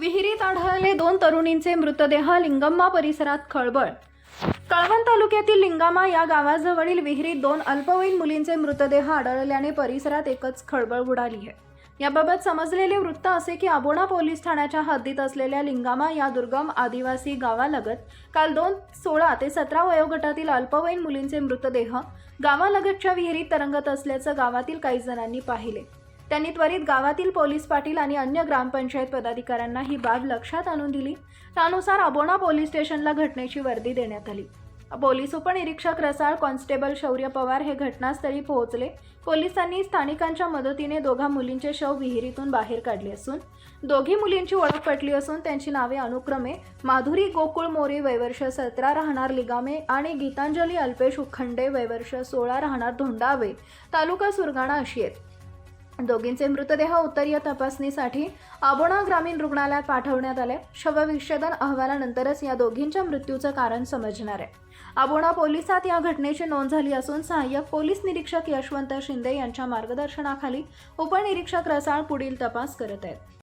विहिरीत आढळले दोन तरुणींचे मृतदेह लिंगम्मा परिसरात खळबळ. कळवण तालुक्यातील लिंगामा या गावाजवळील विहिरीत दोन अल्पवयीन मुलींचे मृतदेह आढळल्याने परिसरात एकच खळबळ उडाली आहे. याबाबत समजलेले वृत्त असे की आबोणा पोलीस ठाण्याच्या हद्दीत असलेल्या लिंगामा या दुर्गम आदिवासी गावालगत काल दोन सोळा ते सतरा वयोगटातील अल्पवयीन मुलींचे मृतदेह गावालगतच्या विहिरीत तरंगत असल्याचं गावातील काही जणांनी पाहिले. त्यांनी त्वरित गावातील पोलीस पाटील आणि अन्य ग्रामपंचायत पदाधिकाऱ्यांना ही बाब लक्षात आणून दिली. त्यानुसार अबोणा पोलीस स्टेशनला घटनेची वर्दी देण्यात आली. पोलीस उपनिरीक्षक रसाळ कॉन्स्टेबल शौर्य पवार हे घटनास्थळी पोहोचले. पोलिसांनी स्थानिकांच्या मदतीने दोघा मुलींचे शव विहिरीतून बाहेर काढले असून दोघी मुलींची ओळख पटली असून त्यांची नावे अनुक्रमे माधुरी गोकुळ मोरे वैवर्ष सतरा राहणार लिगामे आणि गीतांजली अल्पेश उखंडे वैवर्ष सोळा राहणार धोंडावे तालुका सुरगाणा अशी आहेत. दोघींचे मृतदेह उत्तरीय तपासणीसाठी आबोणा ग्रामीण रुग्णालयात पाठवण्यात आले. शवविच्छेदन अहवालानंतरच या दोघींच्या मृत्यूचं कारण समजणार आहे. आबोणा पोलिसात या घटनेची नोंद झाली असून सहाय्यक पोलीस निरीक्षक यशवंत शिंदे यांच्या मार्गदर्शनाखाली उपनिरीक्षक रसाळ पुढील तपास करत आहेत.